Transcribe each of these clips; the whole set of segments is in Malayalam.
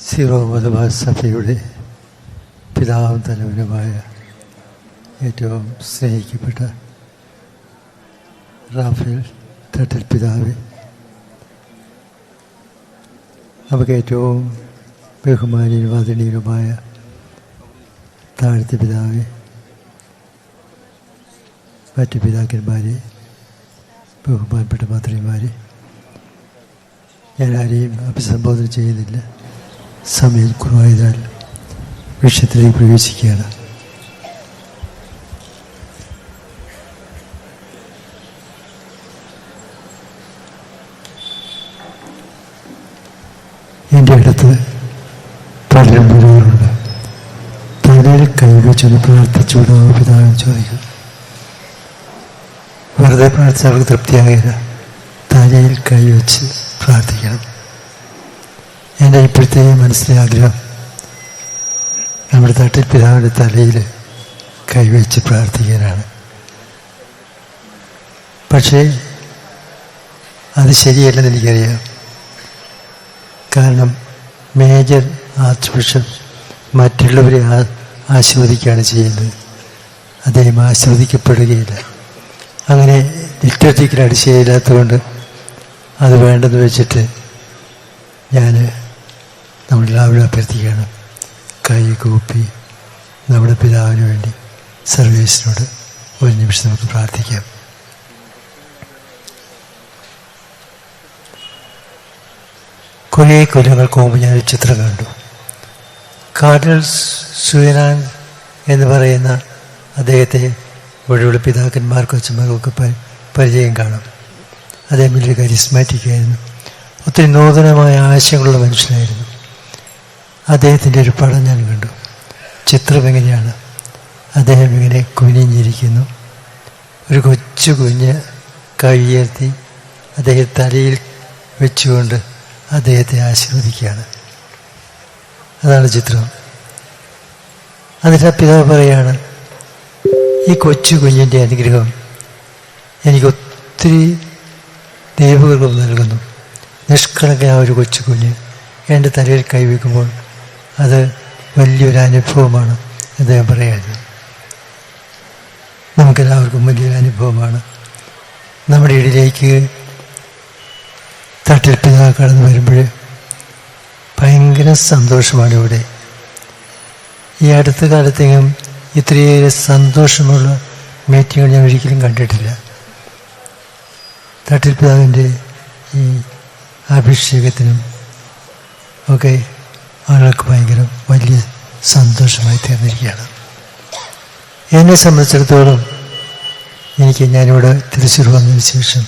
സീറോ മലബാർ സഭയുടെ പിതാവും തലവനുമായ ഏറ്റവും സ്നേഹിക്കപ്പെട്ട റാഫേൽ തട്ടിൽ പിതാവെ നമുക്ക് ഏറ്റവും ബഹുമാനീയനും ആദരണീയനുമായ താഴ്ത്തി പിതാവെ മറ്റ് പിതാക്കന്മാരെ ബഹുമാനപ്പെട്ട മന്ത്രിമാരെ ഞാൻ ആരെയും അഭിസംബോധന ചെയ്യുന്നില്ല. സമയം കുറവായതിനാൽ വിഷയത്തിലേക്ക് പ്രവേശിക്കുകയാണ്. എന്റെ അടുത്ത് പലരും വരാറുണ്ട് തലയിൽ കൈവച്ചൊന്ന് പ്രാർത്ഥിച്ചുവിടോ പിതാവ് ചോദിക്കും. വെറുതെ പ്രാർത്ഥിച്ച അവർക്ക് തൃപ്തിയാകില്ല. തലയിൽ കൈവച്ച് പ്രാർത്ഥിക്കണം. എന്റെ ഇപ്പോഴത്തെ മനസ്സിലെ ആഗ്രഹം. നമ്മുടെ തട്ടിൽ പിതാവിന്റെ തലയിൽ കൈവച്ച് പ്രാർത്ഥിക്കാനാണ്. പക്ഷേ അത് ശരിയല്ലെന്ന് എനിക്കറിയാം. കാരണം മേജർ ആർച്ച് ബിഷപ്പ് മറ്റുള്ളവരെ ആസ്വദിക്കുകയാണ് ചെയ്യുന്നത്. അദ്ദേഹം ആസ്വദിക്കപ്പെടുകയില്ല അങ്ങനെ ലിറ്ററേച്ചറിൽ അടിശയില്ലാത്തതുകൊണ്ട് അത് വേണ്ടെന്ന് വെച്ചിട്ട് ഞാൻ നമ്മളെല്ലാവരും അഭ്യർത്ഥിക്കുകയാണ്. കൈ കൂപ്പി നമ്മുടെ പിതാവിന് വേണ്ടി സർവീസിനോട് ഒരു നിമിഷം നമുക്ക് പ്രാർത്ഥിക്കാം. കുറേ കൊല്ലങ്ങൾക്ക് മുമ്പ് ഞാനൊരു ചിത്രം കണ്ടു. കാർഡിനൽ സുയനാൻ എന്ന് പറയുന്ന അദ്ദേഹത്തെ ഇവിടെയുള്ള പിതാക്കന്മാർക്കും അച്ഛന്മാർക്കൊക്കെ പരി- പരിചയം കാണാം. അദ്ദേഹം വലിയ കരിസ്മാറ്റിക് ആയിരുന്നു ഒത്തിരി നൂതനമായ ആശയങ്ങളുള്ള മനുഷ്യനായിരുന്നു. അദ്ദേഹത്തിന്റെ ഒരു പടം ഞാൻ കണ്ടു. ചിത്രം എങ്ങനെയാണ്? അദ്ദേഹം ഇങ്ങനെ കുനിഞ്ഞിരിക്കുന്നു. ഒരു കൊച്ചു കുഞ്ഞ് കൈ അദ്ദേഹം തലയിൽ വെച്ചുകൊണ്ട് അദ്ദേഹത്തെ ആശീർവദിക്കുകയാണ്. അതാണ് ചിത്രം. അതിന്റെ പിതാവ് പറയാണ് ഈ കൊച്ചു കുഞ്ഞിന്റെ അനുഗ്രഹം എനിക്ക് ഒത്തിരി ദൈവകൃപം നൽകുന്നു. ആ ഒരു കൊച്ചു കുഞ്ഞ് എന്റെ തലയിൽ കൈവയ്ക്കുമ്പോൾ അത് വലിയൊരു അനുഭവമാണ് അദ്ദേഹം പറയുന്നത് നമുക്കെല്ലാവർക്കും വലിയൊരു അനുഭവമാണ് നമ്മുടെ ഇടയിലേക്ക് തട്ടിൽ പിതാവ് കടന്നു വരുമ്പോൾ ഭയങ്കര സന്തോഷമാണ് ഇവിടെ. ഈ അടുത്ത കാലത്തെങ്കിലും ഇത്രയേറെ സന്തോഷമുള്ള മീറ്റിങ്ങുകൾ ഞാൻ ഒരിക്കലും കണ്ടിട്ടില്ല. തട്ടിൽ പിതാവിന്റെ ഈ അഭിഷേകത്തിനും ഒക്കെ ആളുകൾക്ക് ഭയങ്കര വലിയ സന്തോഷമായി തീർന്നിരിക്കുകയാണ്. എന്നെ സംബന്ധിച്ചിടത്തോളം എനിക്ക് ഞാനിവിടെ തൃശ്ശൂർ വന്നതിന് ശേഷം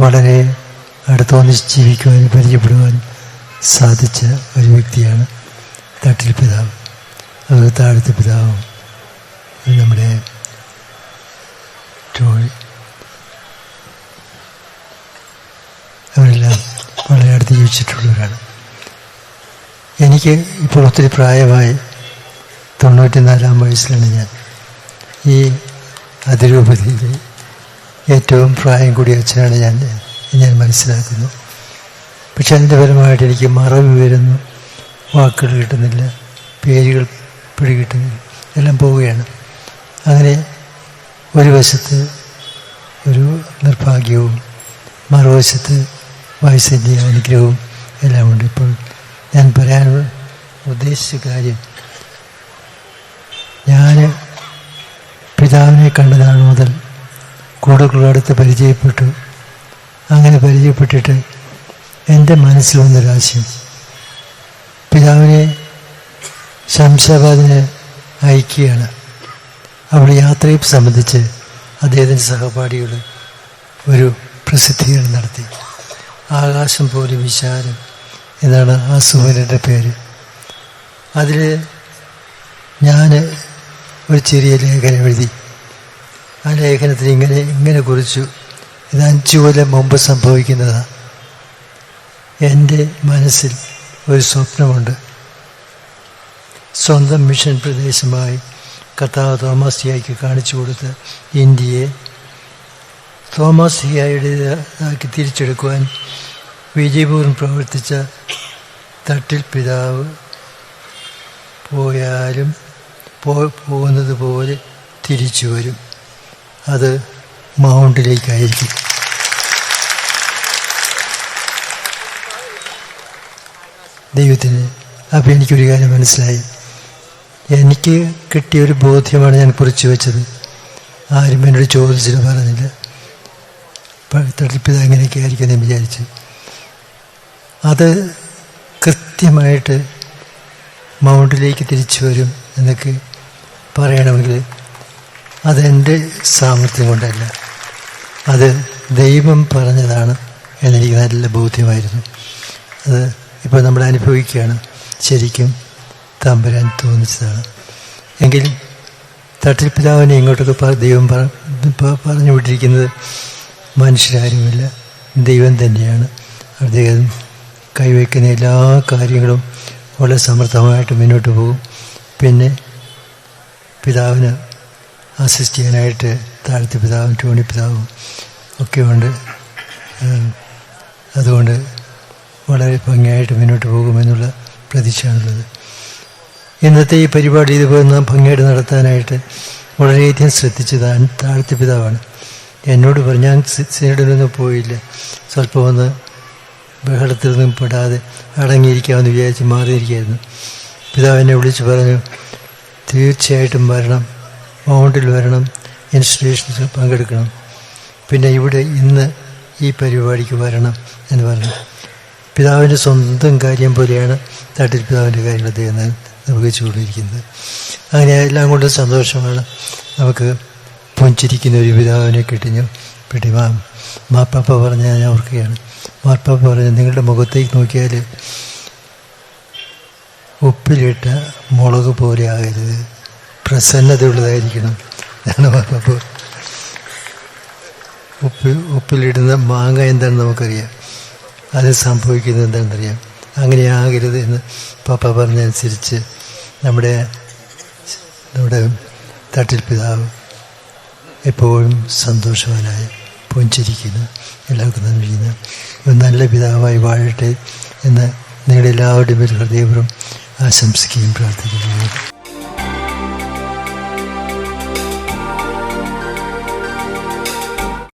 വളരെ അടുത്തൊന്നിച്ച് ജീവിക്കുവാനും പരിചയപ്പെടുവാനും സാധിച്ച ഒരു വ്യക്തിയാണ് തട്ടിൽ പിതാവ്. അത് താഴത്തെ പിതാവും നമ്മുടെ ടോളി അവരെല്ലാം വളരെ അടുത്ത് ജീവിച്ചിട്ടുള്ളവരാണ്. എനിക്ക് ഇപ്പോൾ ഒത്തിരി പ്രായമായി തൊണ്ണൂറ്റിനാലാം വയസ്സിലാണ് ഞാൻ. ഈ അതിരൂപതയിലെ ഏറ്റവും പ്രായം കൂടിയ അച്ഛനാണ് ഞാൻ ഞാൻ മനസ്സിലാക്കുന്നു. പക്ഷെ അതിന്റെ ഫലമായിട്ട് എനിക്ക് മറവി വരുന്നു. വാക്കുകൾ കിട്ടുന്നില്ല പേരുകൾ പിടികിട്ടുന്നില്ല എല്ലാം പോവുകയാണ്. അങ്ങനെ ഒരു വശത്ത് ഒരു നിർഭാഗ്യവും മറുവശത്ത് വയസ്സിന്റെ അനുഗ്രഹവും എല്ലാം ഉണ്ട് ഇപ്പോൾ. ഞാൻ പറയാൻ ഉദ്ദേശിച്ച കാര്യം ഞാൻ പിതാവിനെ കണ്ട നാൾ മുതൽ കൂടുതലടുത്ത് പരിചയപ്പെട്ടു. അങ്ങനെ പരിചയപ്പെട്ടിട്ട് എന്റെ മനസ്സിൽ വന്നൊരാശയം. പിതാവിനെ ശംഷാബാദിന് അയക്കുകയാണ്. അവിടെ യാത്രയെ സംബന്ധിച്ച് അദ്ദേഹത്തിന്റെ സഹപാഠികൾ ഒരു പ്രസിദ്ധീകരണം നടത്തി. ആകാശം പോലെ വിശാലം. എന്നാണ് ആ സുഹൃത്തിന്റെ പേര്. അതിൽ ഞാൻ ഒരു ചെറിയ ലേഖനം എഴുതി. ആ ലേഖനത്തിൽ ഇങ്ങനെ ഇങ്ങനെ കുറിച്ചു. ഇത് അഞ്ചു കൊല്ലം മുമ്പ് സംഭവിക്കുന്നതാണ് എന്റെ മനസ്സിൽ ഒരു സ്വപ്നമുണ്ട്. സ്വന്തം മിഷൻ പ്രദേശമായി കർത്താവ് തോമസ് ഹിയായിക്ക് കാണിച്ചു കൊടുത്ത ഇന്ത്യയെ തോമസ് ഹിയായുടേതാക്കി തിരിച്ചെടുക്കുവാൻ വിജയപൂർവം പ്രവർത്തിച്ച തട്ടിൽ പിതാവ് പോയാലും പോ പോകുന്നത് പോലെ തിരിച്ചു വരും. അത് മൗണ്ടിലേക്കായിരിക്കും. ദൈവത്തിന് അപ്പം എനിക്കൊരു കാര്യം മനസ്സിലായി. എനിക്ക് കിട്ടിയൊരു ബോധ്യമാണ് ഞാൻ കുറിച്ചു വെച്ചത്. ആരും എന്നോട് ചോദിച്ചിട്ട് പറഞ്ഞില്ല. തട്ടിപ്പിത അങ്ങനെയൊക്കെ ആയിരിക്കും എന്ന് വിചാരിച്ചു. അത് കൃത്യമായിട്ട് മൗണ്ടിലേക്ക് തിരിച്ചു വരും എന്നൊക്കെ പറയണമെങ്കിൽ അതെന്റെ സാമർഥ്യം കൊണ്ടല്ല. അത് ദൈവം പറഞ്ഞതാണ് എന്നെനിക്ക് നല്ല ബോധ്യമായിരുന്നു. അത് ഇപ്പോൾ നമ്മൾ അനുഭവിക്കുകയാണ്. ശരിക്കും തമ്പുരാൻ തോന്നിച്ചതാണ്. എങ്കിൽ തട്ടിൽ പിതാവിനെ ഇങ്ങോട്ടൊക്കെ ദൈവം പറ- പറഞ്ഞു വിട്ടിരിക്കുന്നത് മനുഷ്യരാരുമില്ല. ദൈവം തന്നെയാണ്. അദ്ദേഹം കൈവയ്ക്കുന്ന എല്ലാ കാര്യങ്ങളും വളരെ സമർത്ഥമായിട്ട് മുന്നോട്ട് പോകും. പിന്നെ പിതാവിന് അസിസ്റ്റ് ചെയ്യാനായിട്ട് താഴത്തെ പിതാവും ടോണി പിതാവും ഒക്കെ ഉണ്ട്. അതുകൊണ്ട് വളരെ ഭംഗിയായിട്ട് മുന്നോട്ട് പോകുമെന്നുള്ള പ്രതീക്ഷയാണുള്ളത്. ഇന്നത്തെ ഈ പരിപാടി ഇതുപോലെ നാം ഭംഗിയായിട്ട് നടത്താനായിട്ട് വളരെയധികം ശ്രദ്ധിച്ചത് താൻ- താഴത്തെ പിതാവാണ്. എന്നോട് പറഞ്ഞു ഞാൻ സിനഡിലൊന്നും പോയില്ല. സ്വല്പം ഒന്ന് ബഹളത്തിലൊന്നും പെടാതെ അടങ്ങിയിരിക്കാമെന്ന് വിചാരിച്ച് മാറിയിരിക്കുകയായിരുന്നു. പിതാവിനെ വിളിച്ച് പറഞ്ഞു തീർച്ചയായിട്ടും വരണം മൗണ്ടിൽ വരണം ഇൻസ്റ്റലേഷൻസ് പങ്കെടുക്കണം. പിന്നെ ഇവിടെ ഇന്ന് ഈ പരിപാടിക്ക് വരണം എന്ന് പറഞ്ഞു. പിതാവിന്റെ സ്വന്തം കാര്യം പോലെയാണ് തട്ടിൽ പിതാവിന്റെ കാര്യങ്ങൾ അദ്ദേഹം നിർവഹിച്ചുകൊണ്ടിരിക്കുന്നത് അങ്ങനെ എല്ലാം കൊണ്ടും സന്തോഷമാണ്. നമുക്ക് പുഞ്ചിരിക്കുന്ന ഒരു പിതാവിനെ കിട്ടിഞ്ഞു. പിടി മാ മാപ്പാപ്പ പറഞ്ഞ ഞാൻ ഓർക്കുകയാണ്. മാർപ്പാപ്പ പറഞ്ഞ നിങ്ങളുടെ മുഖത്തേക്ക് നോക്കിയാൽ ഉപ്പിലിട്ട മുളക് പോലെ ആകരുത്. പ്രസന്നതയുള്ളതായിരിക്കണം. എന്നാണ് മാർപ്പാപ്പ ഉപ്പ് ഉപ്പിലിടുന്ന മാങ്ങ എന്താണെന്ന് നമുക്കറിയാം. അത് സംഭവിക്കുന്നത് എന്താണെന്നറിയാം. അങ്ങനെ ആകരുത് എന്ന് പാപ്പ പറഞ്ഞനുസരിച്ച് നമ്മുടെ നമ്മുടെ തട്ടിൽ പിതാവ് എപ്പോഴും സന്തോഷവാനായി പുഞ്ചിരിക്കുന്നു എല്ലാവർക്കും നന്ദി ചെയ്യുന്നു. നല്ല പിതാവായി വാഴട്ടെ എന്ന് നിങ്ങളുടെ എല്ലാവരുടെയും ഹൃദയപൂർവം ആശംസിക്കുകയും പ്രാർത്ഥിക്കുകയും